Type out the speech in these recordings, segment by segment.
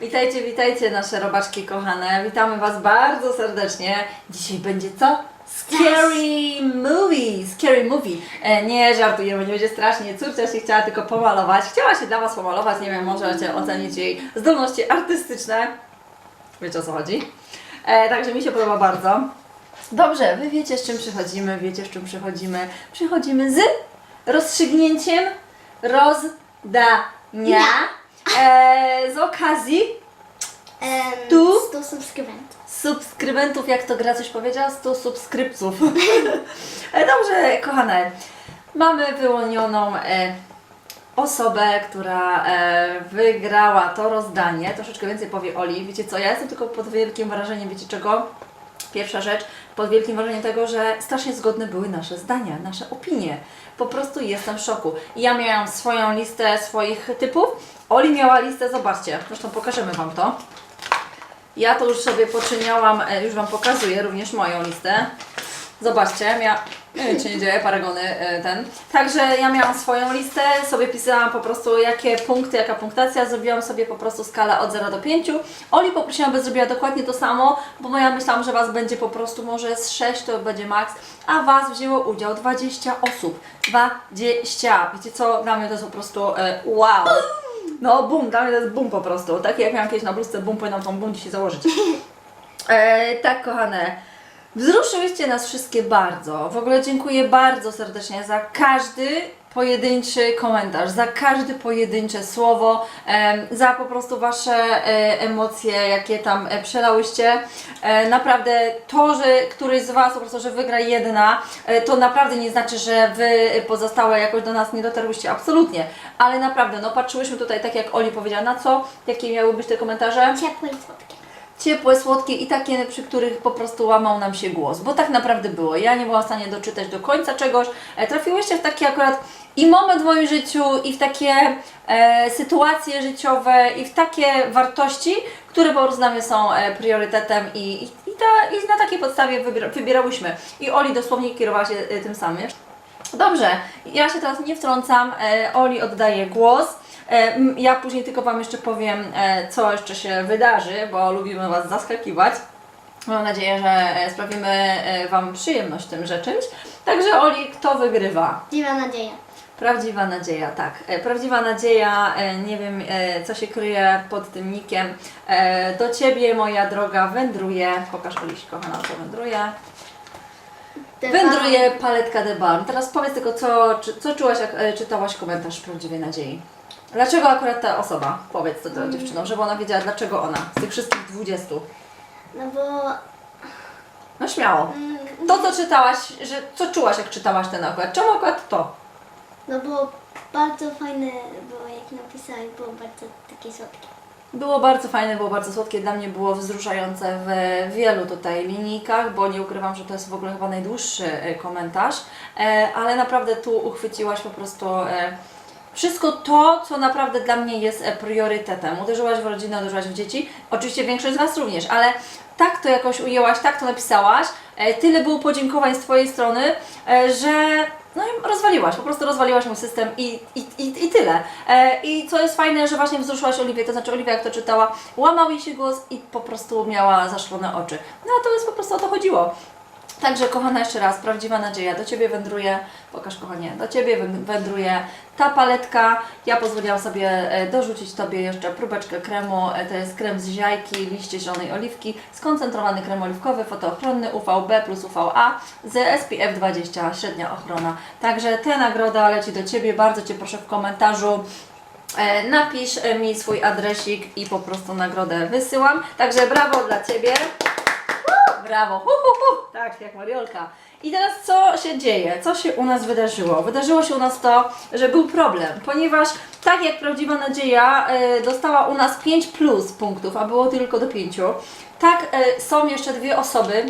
Witajcie, witajcie nasze robaczki kochane. Witamy Was bardzo serdecznie. Dzisiaj będzie co? Scary movie, scary movie. E, nie żartujemy, nie będzie strasznie. Córcia się chciała tylko pomalować. Chciała się dla Was pomalować, nie wiem, możecie ocenić jej zdolności artystyczne. Wiecie o co chodzi. E, także mi się podoba bardzo. Dobrze, Wy wiecie z czym przychodzimy, wiecie z czym przychodzimy. Przychodzimy z rozstrzygnięciem rozdania e, z okazji Em, Tu? 100 subskrybentów. subskrybentów, jak to gra coś powiedziała, 100 subskrypców. E, Dobrze, kochane, mamy wyłonioną e, osobę, która e, wygrała to rozdanie. Troszeczkę więcej powie Oli. Wiecie co, ja jestem tylko pod wielkim wrażeniem, wiecie czego? Pierwsza rzecz, pod wielkim wrażeniem tego, że strasznie zgodne były nasze zdania, nasze opinie. Po prostu jestem w szoku. Ja miałam swoją listę swoich typów, Oli miała listę, zobaczcie, zresztą pokażemy Wam to. Ja to już sobie poczyniałam, e, już Wam pokazuję również moją listę. Zobaczcie, ja nie wiem, czy nie dzieje paragony e, ten. Także ja miałam swoją listę, sobie pisałam po prostu jakie punkty, jaka punktacja, zrobiłam sobie po prostu skalę od 0 do 5. Oli poprosiłam, by zrobiła dokładnie to samo, bo ja myślałam, że Was będzie po prostu może z 6 to będzie maks, a Was wzięło udział 20 osób. 20. Wiecie co, dla mnie to jest po prostu e, wow. No bum, dla mnie to jest bum po prostu. Tak jak miałam kiedyś na bluzce bum, powinnam tą bum dzisiaj założyć. E, tak, kochane. Wzruszyłyście nas wszystkie bardzo. W ogóle dziękuję bardzo serdecznie za każdy pojedynczy komentarz, za każde pojedyncze słowo, za po prostu Wasze e, emocje, jakie tam e, przelałyście. E, naprawdę to, że któryś z Was po prostu, że wygra jedna, to naprawdę nie znaczy, że Wy pozostałe jakoś do nas nie dotarłyście, absolutnie. Ale naprawdę, no patrzyłyśmy tutaj, tak jak Oli powiedziała, na co, jakie miały być te komentarze Ciepłe i słodkie. Ciepłe, słodkie i takie, przy których po prostu łamał nam się głos, bo tak naprawdę było. Ja nie byłam w stanie doczytać do końca czegoś. E, trafiłyście w taki akurat i moment w moim życiu, i w takie e, sytuacje życiowe, i w takie wartości, które po prostu mnie są e, priorytetem i, i, i, ta, i na takiej podstawie wybiera, wybierałyśmy. I Oli dosłownie kierowała się e, tym samym. Dobrze, ja się teraz nie wtrącam. Oli oddaje głos. E, Ja później tylko Wam jeszcze powiem, e, co jeszcze się wydarzy, bo lubimy Was zaskakiwać. Mam nadzieję, że e, sprawimy Wam przyjemność tym czymś. Także Oli, kto wygrywa? Dziwa nadzieja. Prawdziwa nadzieja, tak. Prawdziwa nadzieja, nie wiem co się kryje pod tym nikiem. Do Ciebie, moja droga, wędruje. Pokaż Oliś, kochana, co wędruje. Te Wędruje paletka de Balm. Teraz powiedz tylko, co, co czułaś, jak czytałaś komentarz Prawdziwej Nadziei? Dlaczego akurat ta osoba? Powiedz to Mm. tą dziewczyną, żeby ona wiedziała, dlaczego ona z tych wszystkich 20. No bo... No śmiało. Mm, To, co czytałaś, że, co czułaś, jak czytałaś ten akurat? Czemu akurat to? No bo bardzo fajne było jak napisałeś, było bardzo takie słodkie. Było bardzo fajne, było bardzo słodkie. Dla mnie było wzruszające w wielu tutaj linijkach, bo nie ukrywam, że to jest w ogóle chyba najdłuższy e, komentarz, e, ale naprawdę tu uchwyciłaś po prostu e, wszystko to, co naprawdę dla mnie jest e, priorytetem. Uderzyłaś w rodzinę, uderzyłaś w dzieci, oczywiście większość z Was również, ale tak to jakoś ujęłaś, tak to napisałaś, e, tyle było podziękowań z Twojej strony, e, że no i rozwaliłaś, po prostu rozwaliłaś mój system i, i, i, i tyle. I co jest fajne, że właśnie wzruszyłaś Oliwię, to znaczy Oliwia jak to czytała, łamał jej się głos i po prostu miała zaszklone oczy. No a to jest po prostu o to chodziło. Także kochana jeszcze raz, prawdziwa nadzieja, do Ciebie wędruje, pokaż kochanie, do Ciebie wę- wędruje ta paletka. Ja pozwoliłam sobie e, dorzucić Tobie jeszcze próbeczkę kremu, E, to jest krem z ziajki, liście zielonej oliwki, skoncentrowany krem oliwkowy, fotoochronny UVB plus UVA z SPF 20, średnia ochrona. Także ta nagroda leci do Ciebie, bardzo Cię proszę w komentarzu E, Napisz mi swój adresik i po prostu nagrodę wysyłam. Także brawo dla Ciebie. Brawo. Hu, hu, hu. Tak, jak Mariolka. I teraz co się dzieje? Co się u nas wydarzyło? Wydarzyło się u nas to, że był problem, ponieważ tak jak prawdziwa nadzieja e, dostała u nas 5 plus punktów, a było tylko do 5, tak e, są jeszcze dwie osoby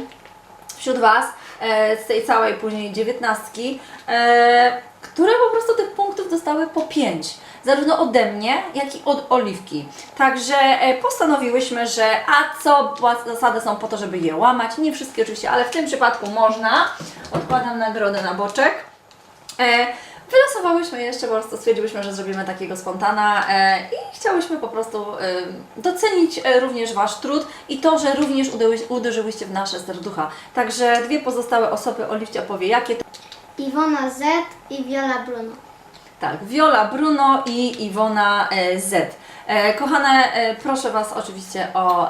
wśród Was e, z tej całej później dziewiętnastki, e, które po prostu tych punktów dostały po 5. Zarówno ode mnie, jak i od Oliwki. Także e, postanowiłyśmy, że a co, zasady są po to, żeby je łamać. Nie wszystkie oczywiście, ale w tym przypadku można. Odkładam nagrodę na boczek. E, wylosowałyśmy jeszcze, po prostu stwierdziłyśmy, że zrobimy takiego spontana e, i chciałyśmy po prostu docenić również Wasz trud i to, że również uderzyłyście w nasze serducha. Także dwie pozostałe osoby, Oliwcia powie jakie to Iwona Z i Viola Bruno. Tak, Viola Bruno i Iwona e, Z. E, kochane, e, proszę Was oczywiście o,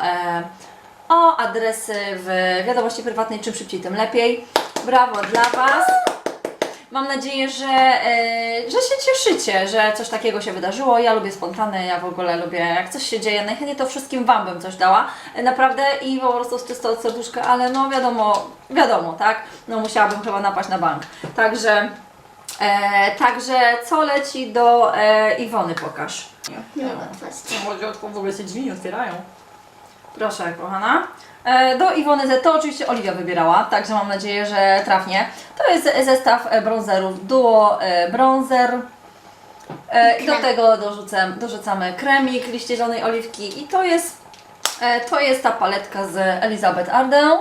o adresy w wiadomości prywatnej, czym szybciej, tym lepiej. Brawo dla Was. Mam nadzieję, że, e, że się cieszycie, że coś takiego się wydarzyło. Ja lubię spontane, ja w ogóle lubię, jak coś się dzieje, najchętniej to wszystkim Wam bym coś dała, e, naprawdę i po prostu z czysto serduszka, ale no wiadomo, wiadomo, tak? No musiałabym chyba napaść na bank. Także, e, także co leci do e, Iwony, pokaż. Nie mogę otworzyć. Młodziotką w ogóle się drzwi nie otwierają. Proszę, kochana. E, Do Iwony Z to oczywiście Oliwia wybierała, także mam nadzieję, że trafnie. To jest zestaw e, bronzerów Duo e, Bronzer. I do tego dorzucam, dorzucamy kremik liście zielonej oliwki i to jest, to jest ta paletka z Elizabeth Arden.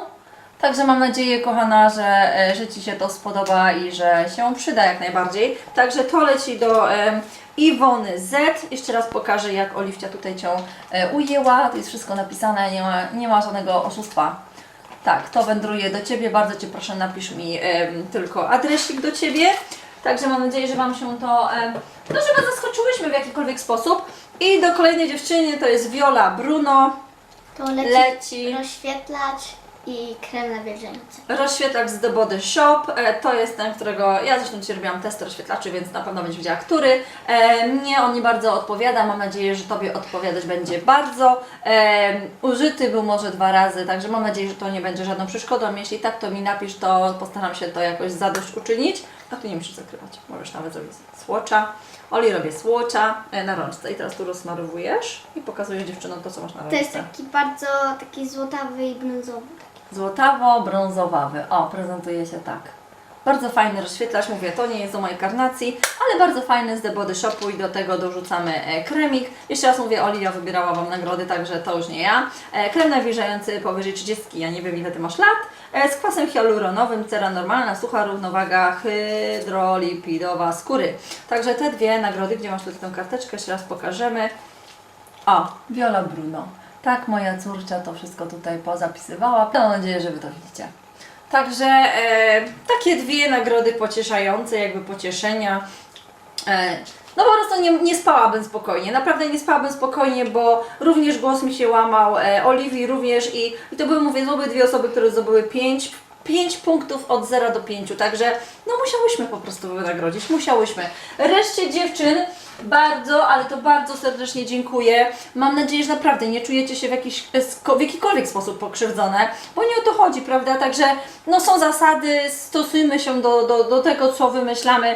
Także mam nadzieję, kochana, że, e, że Ci się to spodoba i że się przyda jak najbardziej. Także to leci do Iwony Z. Jeszcze raz pokażę, jak Oliwcia tutaj Cię e, ujęła. To jest wszystko napisane, nie ma, nie ma żadnego oszustwa. Tak, to wędruje do Ciebie. Bardzo Cię proszę, napisz mi tylko adresik do Ciebie. Także mam nadzieję, że Wam się to, no, że Was zaskoczyłyśmy w jakikolwiek sposób. I do kolejnej dziewczyny to jest Viola Bruno. To leci, Leci. rozświetlacz i krem nawilżający. Rozświetlacz z The Body Shop, e, to jest ten, którego ja zresztą dzisiaj robiłam test rozświetlaczy, więc na pewno będziesz wiedziała, który. E, mnie on nie bardzo odpowiada, mam nadzieję, że Tobie odpowiadać będzie bardzo. E, użyty był może dwa razy, także mam nadzieję, że to nie będzie żadną przeszkodą. Jeśli tak, to mi napisz, to postaram się to jakoś zadośćuczynić. A tu nie musisz zakrywać, możesz nawet zrobić słocza. Oli robię słocza e, na rączce i teraz tu rozmarowujesz i pokazujesz dziewczynom to, co masz na To rączce. jest taki bardzo taki złotawy i brązowy. Złotawo-brązowawy. O, prezentuje się tak. Bardzo fajny rozświetlacz, mówię, to nie jest do mojej karnacji, ale bardzo fajny z The Body Shopu i do tego dorzucamy e, kremik. Jeszcze raz mówię, Oliwia wybierała Wam nagrody, także to już nie ja. E, krem nawilżający powyżej 30, ja nie wiem ile Ty masz lat, e, z kwasem hialuronowym, cera normalna, sucha równowaga hydrolipidowa skóry. Także te dwie nagrody, gdzie masz tutaj tę karteczkę, jeszcze raz pokażemy. O, Viola Bruno. Tak, moja córcia to wszystko tutaj pozapisywała. Mam nadzieję, że Wy to widzicie. Także e, takie dwie nagrody pocieszające, jakby pocieszenia. E, no po prostu nie, nie spałabym spokojnie, naprawdę nie spałabym spokojnie, bo również głos mi się łamał, e, Oliwii również i, i to były, mówię, zdobyły dwie osoby, które zdobyły pięć, pięć punktów od 0 do 5, także no musiałyśmy po prostu wynagrodzić, musiałyśmy. Reszcie dziewczyn bardzo, ale to bardzo serdecznie dziękuję. Mam nadzieję, że naprawdę nie czujecie się w, jakiś, w jakikolwiek sposób pokrzywdzone, bo nie o to chodzi, prawda? Także no są zasady, stosujmy się do, do, do tego, co wymyślamy.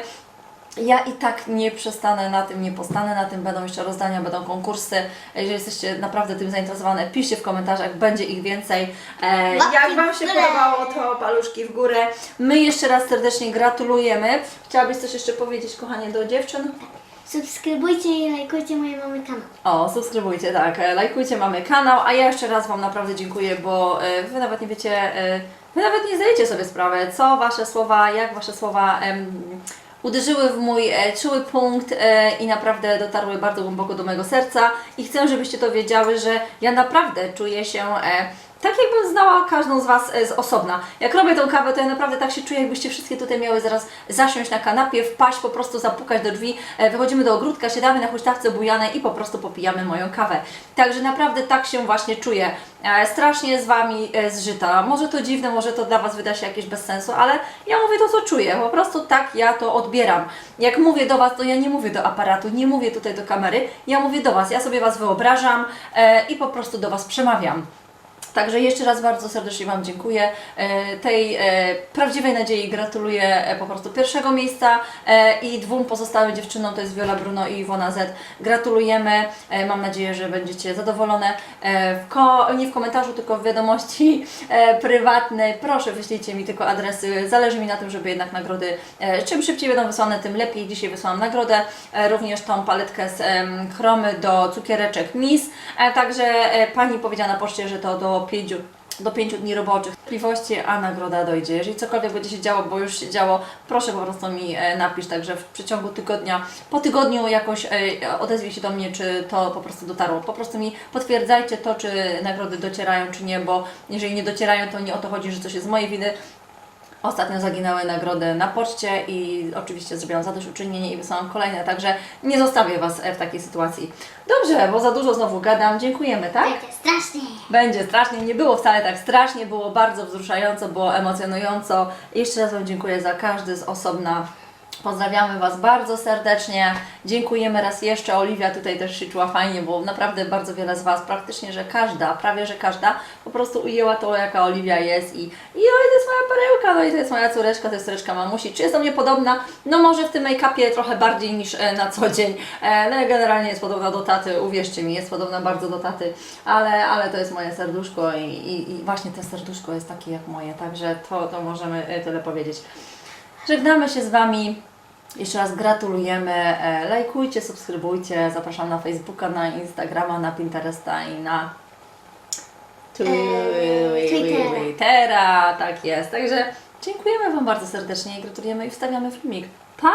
Ja i tak nie przestanę na tym, nie postanę na tym, będą jeszcze rozdania, będą konkursy. Jeżeli jesteście naprawdę tym zainteresowane, piszcie w komentarzach, będzie ich więcej. E, jak Wam się podobało, to paluszki w górę. My jeszcze raz serdecznie gratulujemy. Chciałabyś coś jeszcze powiedzieć, kochanie, do dziewczyn? Subskrybujcie i lajkujcie moje mamy kanał. O, subskrybujcie, tak, e, lajkujcie, mamy kanał, a ja jeszcze raz Wam naprawdę dziękuję, bo e, Wy nawet nie wiecie, e, Wy nawet nie zdajecie sobie sprawy, co Wasze słowa, jak Wasze słowa em, uderzyły w mój e, czuły punkt e, i naprawdę dotarły bardzo głęboko do mojego serca. I chcę, żebyście to wiedziały, że ja naprawdę czuję się e, tak jakbym znała każdą z Was e, z osobna. Jak robię tą kawę, to ja naprawdę tak się czuję, jakbyście wszystkie tutaj miały zaraz zasiąść na kanapie, wpaść, po prostu zapukać do drzwi, e, wychodzimy do ogródka, siadamy na huśtawce bujanej i po prostu popijamy moją kawę. Także naprawdę tak się właśnie czuję. E, Strasznie z Wami zżyta. Może to dziwne, może to dla Was wyda się jakieś bez sensu, ale ja mówię to, co czuję. Po prostu tak ja to odbieram. Jak mówię do Was, to ja nie mówię do aparatu, nie mówię tutaj do kamery, ja mówię do Was. Ja sobie Was wyobrażam i po prostu do Was przemawiam. Także jeszcze raz bardzo serdecznie Wam dziękuję. E, Tej e, prawdziwej nadziei gratuluję e, po prostu pierwszego miejsca i dwóm pozostałym dziewczynom, to jest Viola Bruno i Iwona Z. Gratulujemy. Mam nadzieję, że będziecie zadowolone. W nie w komentarzu, tylko w wiadomości prywatnej. Proszę wyślijcie mi tylko adresy. Zależy mi na tym, żeby jednak nagrody czym szybciej będą wysłane, tym lepiej. Dzisiaj wysłałam nagrodę. Również tą paletkę z chromy do cukiereczek Miss. Także Pani powiedziała na poczcie, że to do do 5 dni roboczych możliwości, a nagroda dojdzie. Jeżeli cokolwiek będzie się działo, bo już się działo, proszę po prostu mi e, napisz, także w przeciągu tygodnia, po tygodniu jakoś e, odezwij się do mnie, czy to po prostu dotarło. Po prostu mi potwierdzajcie to, czy nagrody docierają, czy nie, bo jeżeli nie docierają, to nie o to chodzi, że coś jest z mojej winy, Ostatnio zaginęły nagrody na poczcie i oczywiście zrobiłam zadośćuczynienie i wysłałam kolejne, także nie zostawię Was e, w takiej sytuacji. Dobrze, bo za dużo znowu gadam. Dziękujemy, tak? Będzie strasznie. Będzie strasznie, nie było wcale tak strasznie, było bardzo wzruszająco, było emocjonująco. Jeszcze raz Wam dziękuję za każdy z osobna. Pozdrawiamy Was bardzo serdecznie. Dziękujemy raz jeszcze. Oliwia tutaj też się czuła fajnie, bo naprawdę bardzo wiele z Was, praktycznie, że każda, prawie że każda, po prostu ujęła to, jaka Oliwia jest i, i oj, to jest moja perełka, no i to jest moja córeczka, to jest córeczka mamusi. Czy jest do mnie podobna? No może w tym make-upie trochę bardziej niż e, na co dzień. E, no ale generalnie jest podobna do taty, uwierzcie mi, jest podobna bardzo do taty, ale, ale to jest moje serduszko i, i, i właśnie to serduszko jest takie jak moje, także to, to możemy e, tyle powiedzieć. Żegnamy się z Wami. Jeszcze raz gratulujemy. E, Lajkujcie, subskrybujcie. Zapraszam na Facebooka, na Instagrama, na Pinteresta i na Twittera. Twittera. Tak jest. Także dziękujemy Wam bardzo serdecznie i gratulujemy i wstawiamy filmik. Pa!